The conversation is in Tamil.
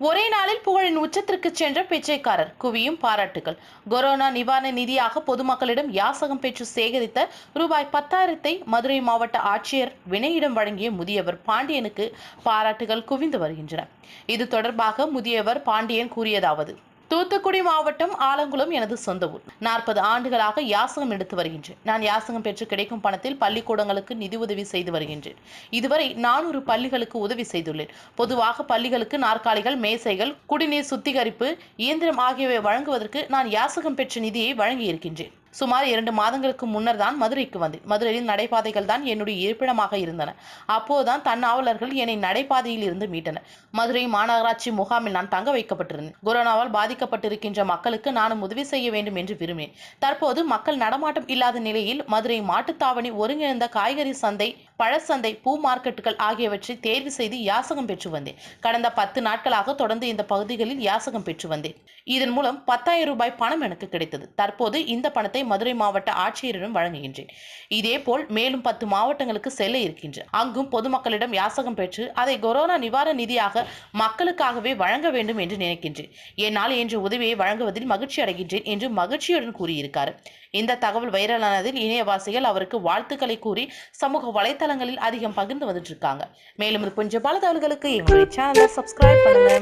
ஒரே நாளில் புகழின் உச்சத்திற்கு சென்ற பிச்சைக்காரர். குவியும் பாராட்டுகள் கொரோனா நிவாரண நிதியாக பொதுமக்களிடம் யாசகம் பெற்று சேகரித்த ரூபாய் பத்தாயிரத்தை மதுரை மாவட்ட ஆட்சியர் வினையிடம் வழங்கிய முதியவர் பாண்டியனுக்கு பாராட்டுகள் குவிந்து வருகின்றன. இது தொடர்பாக முதியவர் பாண்டியன் கூறியதாவது தூத்துக்குடி மாவட்டம் ஆலங்குளம் எனது சொந்த ஊர். நாற்பது ஆண்டுகளாக யாசகம் எடுத்து வருகின்றேன். நான் யாசகம் பெற்று கிடைக்கும் பணத்தில் பள்ளிக்கூடங்களுக்கு நிதி உதவி செய்து வருகின்றேன். இதுவரை நானூறு பள்ளிகளுக்கு உதவி செய்துள்ளேன். பொதுவாக பள்ளிகளுக்கு நாற்காலிகள் மேசைகள் குடிநீர் சுத்திகரிப்பு இயந்திரம் ஆகியவை வழங்குவதற்கு நான் யாசகம் பெற்ற நிதியை வழங்கியிருக்கின்றேன். சுமார் இரண்டு மாதங்களுக்கு முன்னர் தான் மதுரைக்கு வந்தேன். மதுரையில் நடைபாதைகள் தான் என்னுடைய இருப்பிடமாக இருந்தன. அப்போதுதான் தன்னாவலர்கள் என்னை நடைபாதையில் இருந்து மீட்டனர். மதுரை மாநகராட்சி முகாமில் நான் தங்க வைக்கப்பட்டிருந்தேன். கொரோனாவால் பாதிக்கப்பட்டிருக்கின்ற மக்களுக்கு நானும் உதவி செய்ய வேண்டும் என்று விரும்பினேன். தற்போது மக்கள் நடமாட்டம் இல்லாத நிலையில் மதுரை மாட்டுத்தாவணி ஒருங்கிணைந்த காய்கறி சந்தை பழச்சந்தை பூ மார்க்கெட்டுகள் ஆகியவற்றை தேர்வு செய்து யாசகம் பெற்று வந்தேன். கடந்த பத்து நாட்களாக தொடர்ந்து இந்த பகுதிகளில் யாசகம் பெற்று வந்தேன். இதன் மூலம் பத்தாயிரம் ரூபாய் பணம் எனக்கு கிடைத்தது. தற்போது இந்த பணத்தை மதுரை மாவட்ட ஆட்சியரிடம் வழங்குகின்றேன். இதேபோல் மேலும் பத்து மாவட்டங்களுக்கு செல்ல இருக்கின்றேன். அங்கும் பொதுமக்களிடம் யாசகம் பெற்று அதை கொரோனா நிவாரண நிதியாக மக்களுக்காகவே வழங்க வேண்டும் என்று நினைக்கின்றேன். என்னால் என்ற உதவியை வழங்குவதில் மகிழ்ச்சி அடைகின்றேன் என்று மகிழ்ச்சியுடன் கூறியிருக்கார். இந்த தகவல் வைரலானதில் இணையவாசிகள் அவருக்கு வாழ்த்துக்களை கூறி சமூக வலைத்தளங்களில் அதிகம் பகிர்ந்து வந்துட்டு இருக்காங்க மேலும் இது கொஞ்சம் பல தகவல்களுக்கு எங்களுடைய சேனலை சப்ஸ்கிரைப் பண்ணுங்க.